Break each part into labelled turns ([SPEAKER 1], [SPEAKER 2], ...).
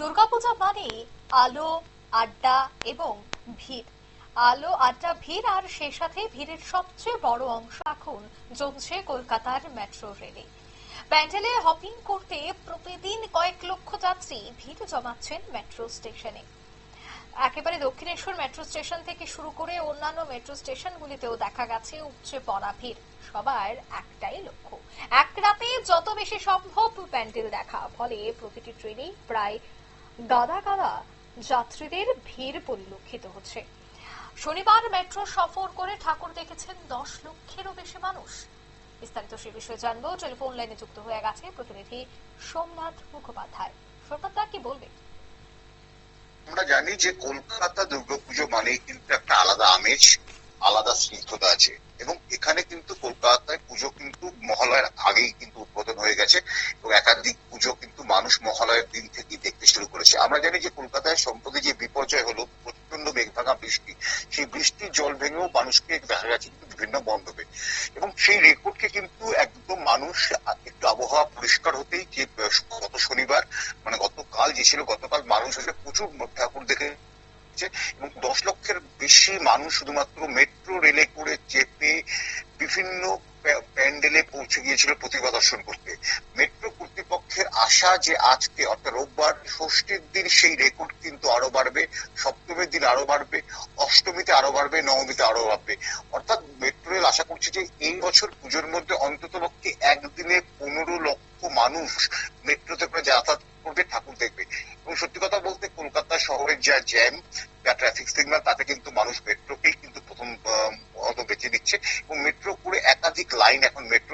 [SPEAKER 1] দুর্গাপূজা মানে আলো, আড্ডা এবং ভিড়। আলো, আড্ডা, ভিড় আর সেই সাথে ভিড়ের সবচেয়ে বড় অংশ এখন জমছে কলকাতার মেট্রো রেলে। প্যান্ডেলে হপিং করতে প্রতিদিন কয়েক লক্ষ যাত্রী ভিড় জমাচ্ছেন মেট্রো স্টেশনে। একেবারে দক্ষিণেশ্বর মেট্রো স্টেশন থেকে শুরু করে অন্যান্য মেট্রো স্টেশনগুলিতেও দেখা গেছে উপচে পড়া ভিড়। সবার একটাই লক্ষ্য। এক রাতে যত বেশি সম্ভব প্যান্ডেল দেখা, ফলে প্রতিটি ট্রেনেই প্রায় গাদা গাদা যাত্রীদের ভিড় পরিলক্ষিত হচ্ছে। শনিবার মেট্রো সফর করে ঠাকুর দেখেছেন দশ লক্ষেরও বেশি মানুষ। বিস্তারিত সে বিষয়ে জানব। টেলিফোন লাইনে যুক্ত হয়ে গেছে প্রতিনিধি সোমনাথ মুখোপাধ্যায়। সোমনাথ দা কি বলবেন
[SPEAKER 2] আমরা জানি যে কলকাতা দুর্গাপুজো মানে কিন্তু একটা আলাদা আমেজ, আলাদা স্নিগ্ধতা আছে। এবং এখানে কিন্তু কলকাতায় পুজো কিন্তু মহালয়ের আগেই কিন্তু উদ্বোধন হয়ে গেছে এবং একাধিক পুজো কিন্তু মানুষ মহালয়ের দিন থেকেই দেখতে শুরু করেছে আমরা জানি যে কলকাতায় সম্প্রতি যে বিপর্যয় হলো প্রচণ্ড মেঘভাঙা বৃষ্টি। সেই বৃষ্টির জল ভেঙেও মানুষকে দেখা গেছে কিন্তু বিভিন্ন মণ্ডপে। এবং সেই রেকর্ডকে কিন্তু একদম মানুষ, একটু আবহাওয়া পরিষ্কার হতেই যে গত শনিবার মানে গতকাল যে ছিল, গতকাল মানুষ এসে প্রচুর ঠাকুর দেখে এবং দশ লক্ষের বেশি মানুষ শুধুমাত্র মেট্রো রেলে করে চেপে বিভিন্ন প্যান্ডেলে পৌঁছে গিয়েছিল প্রতিভা দর্শন করতে। মেট্রো আশা যে আজকে, অর্থাৎ রোববার ষষ্ঠীর দিন সেই রেকর্ড কিন্তু আরও বাড়বে, সপ্তমীর দিন আরও বাড়বে, অষ্টমীতে আরও বাড়বে, নবমীতে আরও বাড়বে। অর্থাৎ মেট্রো রেল আশা করছে যে এই বছর পুজোর মধ্যে অন্তত পক্ষে একদিনে পনেরো লক্ষ মানুষ মেট্রোতে করে যাতায়াত করবে, ঠাকুর দেখবে। এবং সত্যি কথা বলতে কলকাতা শহরের যা জ্যাম যা ট্রাফিক সিগন্যাল তাতে কিন্তু মানুষ মেট্রোকেই কিন্তু প্রথম অত বেছে দিচ্ছে এবং মেট্রো করে একাধিক লাইন এখন মেট্রোর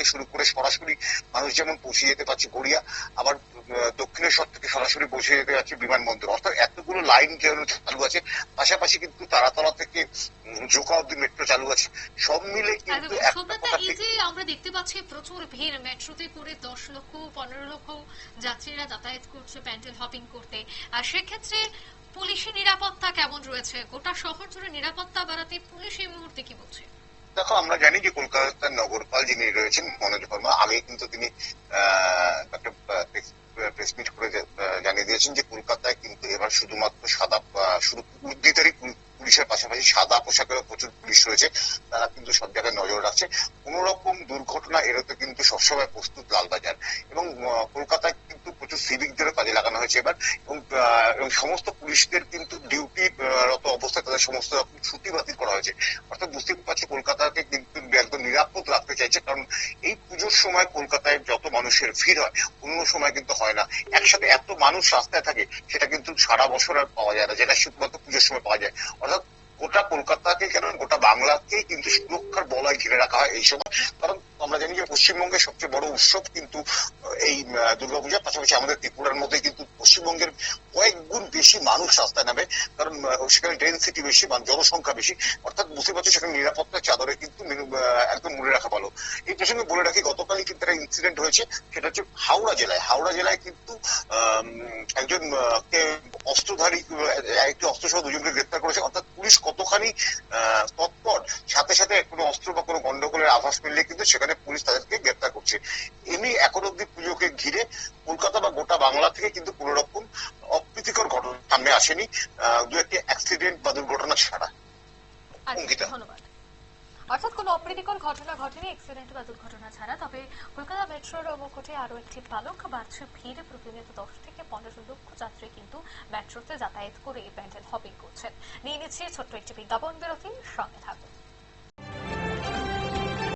[SPEAKER 2] থেকে শুরু করে সরাসরি মানুষ যেমন পৌঁছে যেতে পারছে গড়িয়া আবার দক্ষিণেশ্বর থেকে সরাসরি পৌঁছে যেতে পারছে বিমানবন্দর। অর্থাৎ এতগুলো লাইন যেন চালু আছে পাশাপাশি কিন্তু তারাতলা থেকে জোকা অব্দি মেট্রো চালু আছে। সব মিলে কিন্তু
[SPEAKER 3] এই যে আমরা দেখতে পাচ্ছি প্রচুর ভিড় মেট্রোতে করে দশ লক্ষ পনেরো লক্ষ যাত্রীরা যাতায়াত করছে প্যান্ডেল হপিং করতে। আর সেক্ষেত্রে পুলিশি নিরাপত্তা কেমন রয়েছে? গোটা শহর জুড়ে নিরাপত্তা বাড়াতে পুলিশ এই মুহূর্তে কি বলছে?
[SPEAKER 2] দেখো, আমরা জানি যে কলকাতার নগরপাল যিনি রয়েছেন, মনোজ বর্মা, আগে কিন্তু তিনি প্রেস মিট করে জানিয়ে দিয়েছেন যে কলকাতায় কিন্তু এবার শুধুমাত্র সাদা শুধু উদ্দিতারই পুলিশের পাশাপাশি সাদা পোশাকেরও প্রচুর পুলিশ রয়েছে। তারা কিন্তু সব জায়গায় নজর রাখছে। কোন রকম দুর্ঘটনা এড়োতে কিন্তু সবসময় প্রস্তুত লালবাজার। এবং কলকাতায় কিন্তু প্রচুর সিভিকদেরও কাজে লাগানো হয়েছে এবার। এবং সমস্ত পুলিশদের কিন্তু ডিউটি রত অবস্থায় তাদের সমস্ত রকম ছুটি বাতিল করা হয়েছে। অর্থাৎ বুঝতে পারছি, কলকাতাকে কিন্তু একদম নিরাপদ রাখতে চাইছে। কারণ এই পুজোর সময় কলকাতায় যত মানুষের ভিড় হয়, অন্য সময় কিন্তু হয় না। একসাথে এত মানুষ রাস্তায় থাকে, সেটা কিন্তু সারা বছর আর পাওয়া যায় না, যেটা শুধুমাত্র পুজোর সময় পাওয়া যায়। অর্থাৎ গোটা কলকাতাকে কেন, গোটা বাংলাকেই কিন্তু সুরক্ষার বলয় ঘিরে রাখা হয় এই সময়। কারণ আমরা জানি যে পশ্চিমবঙ্গের সবচেয়ে বড় উৎসব কিন্তু এই আহ, দুর্গাপূজার পাশাপাশি আমাদের ত্রিপুরার মধ্যে কিন্তু পশ্চিমবঙ্গের কয়েক গুণ বেশি মানুষ রাস্তায় নামে কারণ সেখানে ডেন্সিটি বেশি মানে জনসংখ্যা বেশি অর্থাৎ বুঝতে পারছি সেখানে নিরাপত্তার চাদরে কিন্তু একদম মনে রাখা ভালো। এই প্রসঙ্গে বলে রাখি গতকালই কিন্তু একটা ইনসিডেন্ট হয়েছে সেটা হচ্ছে হাওড়া জেলায়। হাওড়া জেলায় কিন্তু একজন অস্ত্রধারী একটি অস্ত্র সহ দুজনকে গ্রেপ্তার করেছে। অর্থাৎ পুলিশ কতখানি তৎপর সাথে সাথে কোনো অস্ত্র বা কোনো আভাস মিললে কিন্তু সেখানে পুলিশ তাদেরকে গ্রেপ্তার করছে। এমনি এখন অব্দি পুজোকে ঘিরে কলকাতা বা গোটা বাংলা থেকে কিন্তু কোনো রকম অপ্রীতিকর ঘটনা সামনে আসেনি দু একটি অ্যাক্সিডেন্ট বা দুর্ঘটনা ছাড়া। অঙ্কিতা।
[SPEAKER 1] ধন্যবাদ। অর্থাৎ কোনো অপ্রীতিকর ঘটনা ঘটেনি অ্যাক্সিডেন্ট বা দুর্ঘটনা ছাড়া তবে কলকাতা মেট্রোর মুকুটে আরও একটি পালক বাড়ছে ভিড়। প্রতিনিয়ত দশ থেকে পনেরো লক্ষ যাত্রী কিন্তু মেট্রোতে যাতায়াত করে প্যান্ডেল হপিং করছেন। নিয়ে নিচ্ছে ছোট্ট একটি বিজ্ঞাপন বিরতি সঙ্গে থাকুন।